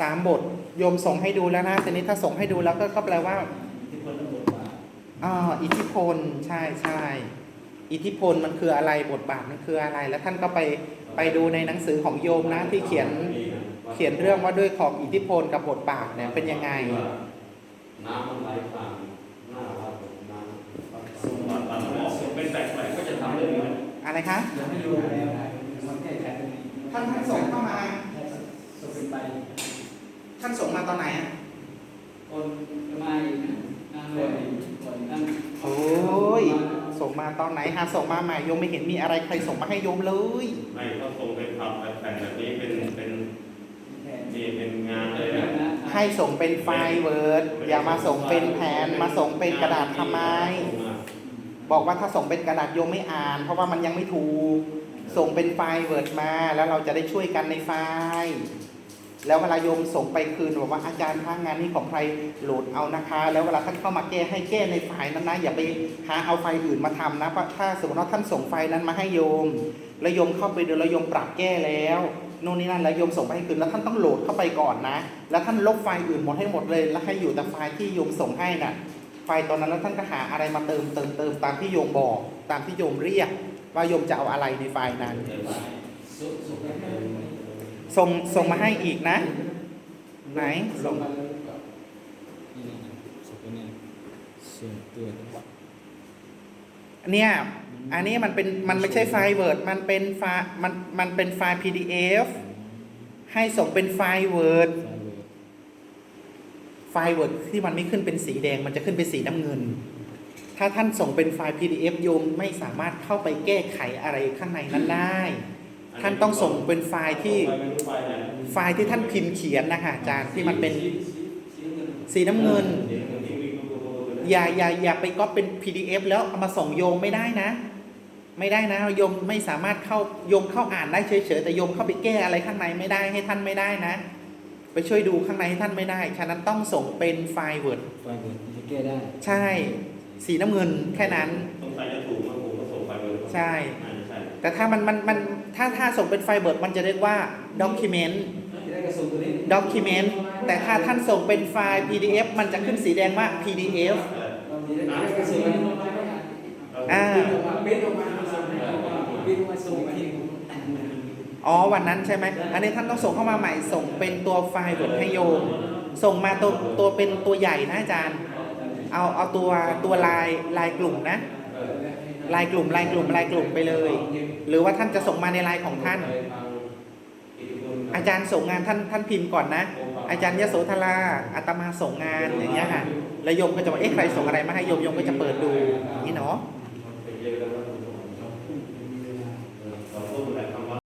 สามบทโยมส่งให้ดูแล้วนะทีนี้ถ้าส่งให้ดูแล้วก็ก็แปลว่าที่คนละบทบาทอ่าอิทธิพลใช่ใช่อิทธิพลมันคืออะไรบทบาทมันคืออะไร แล้วท่านก็ไปไปดูในหนังสือของโยมนะที่เขียนเขียนเรื่องว่าด้วยของอิทธิพลกับบทบาทเนี่ยเป็นยังไงน้ำมันไหลผ่านหน้าวัดน้ำส่งมาตามหมอกเป็นแปลกๆก็จะทำเรื่องนี้อะไรคะยังไม่รู้แล้วมันแก้ไขตรงนี้ท่านท่านส่งเข้ามาส่งเป็นไป ท่านส่งมาตอนไหนอะคนมาอีกนะนานเลยคนนั่งโอ้ยส่งมาตอนไหนหาส่งมาใหม่โยมไม่เห็นมีอะไรใครส่งมาให้โยมเลย ไม่เขาส่งเป็นภาพแผ่นแบบนี้เป็นเป็นแทนนี่เป็นงานเลยนะให้ส่งเป็นไฟล์เวิร์ดอย่ามาส่งเป็นแผนมาส่งเป็นกระดาษทำไม บอกว่าถ้าส่งเป็นกระดาษโยมไม่อ่าน เพราะว่ามันยังไม่ถูกส่งเป็นไฟล์เวิร์ดมาแล้วเราจะได้ช่วยกันในไฟล์ แล้วเวลาโยมส่งไปคืนบอกว่าอาจารย์ทางงานนี้ของใครโหลดเอานะคะ แล้วเวลาท่านเข้ามาแก้ให้แก้ในไฟล์นั้นนะอย่าไปหาเอาไฟล์อื่นมาทำนะเพราะถ้าสมมติว่าท่านส่งไฟล์นั้นมาให้โยม แล้วโยมเข้าไปดูแล้วโยมปรับแก้แล้วนู่นนี่นั่นแล้วโยมส่งไปให้คืนแล้วท่านต้องโหลดเข้าไปก่อนนะ แล้วท่านลบไฟล์อื่นหมดให้หมดเลย แล้วให้อยู่แต่ไฟล์ที่โยมส่งให้น่ะไฟล์ตอนนั้นแล้วท่านก็หาอะไรมาเติมเติมเติมตามที่โยมบอก ตามที่โยมเรียก ว่าโยมจะเอาอะไรในไฟล์นั้น ส่งส่งมาให้อีกนะ ไหนส่งงมาเลยกับนี่นะส่งไปเนี่ยส่งตัวจังหวัดเนี่ยอันนี้มันเป็นมันไม่ใช่ไฟล์ Word มันเป็นไฟล์มันมันเป็นไฟล์ PDF ให้ส่งเป็นไฟล์ Word ไฟล์ Word ที่มันไม่ขึ้นเป็นสีแดง มันจะขึ้นเป็นสีน้ำเงิน ถ้าท่านส่งเป็นไฟล์ PDF โยมไม่สามารถเข้าไปแก้ไขอะไรข้างในนั้นได้ ท่านต้องส่งเป็นไฟล์ที่ไม่รู้ไฟล์ไหนไฟล์ที่ท่านพิมพ์เขียนนะคะอาจารย์ที่มันเป็นสีน้ำเงินสีน้ำเงิน อย่าอย่าอย่าไปก๊อปเป็น PDF แล้วเอามาส่งโยมไม่ได้นะ ไม่ได้นะโยมไม่สามารถเข้าโยมเข้าอ่านได้เฉยๆแต่โยมเข้าไปแก้อะไรข้างในไม่ได้ให้ท่านไม่ได้นะ ไปช่วยดูข้างในให้ท่านไม่ได้ ฉะนั้นต้องส่งเป็นไฟล์ Word ไฟเวิร์ดจะแก้ได้ ใช่ สีน้ำเงินแค่นั้นสงสัยจะถูกมาผมก็ส่งไฟล์เลยใช่ใช่ แต่ถ้ามันมันมันถ้าถ้าส่งเป็นไฟล์ Word มันจะเรียกว่า document document แต่ถ้าท่านส่งเป็นไฟล์ PDF มันจะขึ้นสีแดงว่า PDF อ่าอ๋อวันนั้นใช่ไหม อันนี้ท่านต้องส่งเข้ามาใหม่ ส่งเป็นตัวไฟล์ Word ให้โยมส่งมาตัวตัวเป็นตัวใหญ่นะอาจารย์ เอาเอาตัวตัวลายลายกลุ่มนะ ลายกลุ่มลายกลุ่มลายกลุ่มไปเลย หรือว่าท่านจะส่งมาในลายของท่าน อาจารย์ส่งงานท่านท่านพิมพ์ก่อนนะ อาจารย์ยโสธราอาตมาส่งงานอย่างเงี้ยค่ะแล้วโยมก็จะว่าเอ๊ะใครส่งอะไรมาให้โยมโยมก็จะเปิดดูอย่างนี่เนาะ